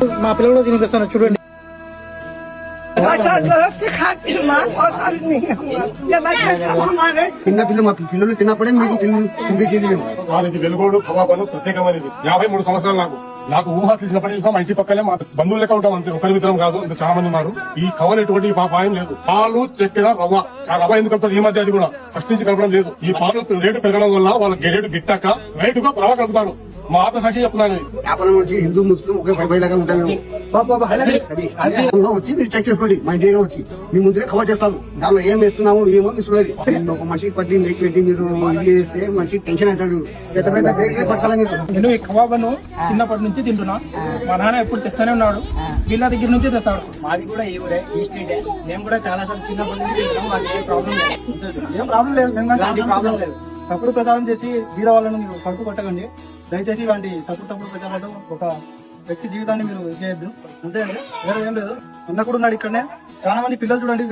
మా పిల్లలు తినిపిస్తాను చూడండి. చిన్న పిల్లలు మా పిల్లలు తిన్నప్పుడే మీకు పిల్లలు తినిపించేది మేము. వాళ్ళకి వెలుగోడు కవాబలు ప్రత్యేకమైనది. యాభై మూడు సంవత్సరాలు నాకు. నాకు ఊహ తెలిసినప్పటి నుంచి మా ఇంటి పక్కనే మా బంధువులు లెక్క ఉంటాం అంతే. ఒకరి మిత్రం కాదు ఇంకా చాలా మంది ఉన్నారు. ఈ కవర్ ఎటువంటి మా భాయం లేదు. పాలు చక్కెర రవ్వ. ఆ రవ్వ ఎందుకు ఈ మధ్య అది కూడా. ఫస్ట్ నుంచి కలపడం లేదు. ఈ పాలు రేటు పెరగడం వల్ల వాళ్ళ రేటు గిట్టాక రైతుగా ప్రవ కలుపుతారు మా ఆత్మ సాక్షి చెప్తున్నాను. వ్యాపారం వచ్చి హిందూ ముస్లిం ఒకే పై పైలాగా ఉంటాం మేము అది అది వచ్చి మీరు చెక్ చేసుకోండి. మా ఇంటి దగ్గర వచ్చి మీ ముందునే కవర్ చేస్తాము. దానిలో ఏం వేస్తున్నాము ఏమో మీరు చూడాలి ఒక మనిషికి పట్టి నెక్ పెట్టి మీరు ఇది చేస్తే మనిషి టెన్షన్ అవుతాడు. పెద్ద పెద్ద బ్రేక్ పట్టాలి మీరు నేను ఈ కబాబను చిన్నప్పటి నుంచి తింటున్నా. మా నాన్న ఎప్పుడు తెస్తానే ఉన్నాడు. వీళ్ళ దగ్గర నుంచి తెస్తాడు మాది కూడా ఈ ఊరే ఈ స్ట్రీటే మేము కూడా చాలా సార్లు చిన్నప్పటి నుంచి మాకు ఏ ప్రాబ్లం లేదు. ఏం ప్రాబ్లం లేదు మేము ప్రాబ్లం లేదు. తప్పుడు ప్రచారం చేసి వీర వాళ్ళను మీరు కడుపు కొట్టకండి దయచేసి ఇలాంటి తప్పుడు తప్పుడు ప్రచారాలు ఒక వ్యక్తి జీవితాన్ని మీరు ఇది చేయొద్దు. అంతే అండి. వేరే ఏం లేదు. అన్న కూడా ఉన్నాడు ఇక్కడనే. చాలా మంది పిల్లలు చూడండి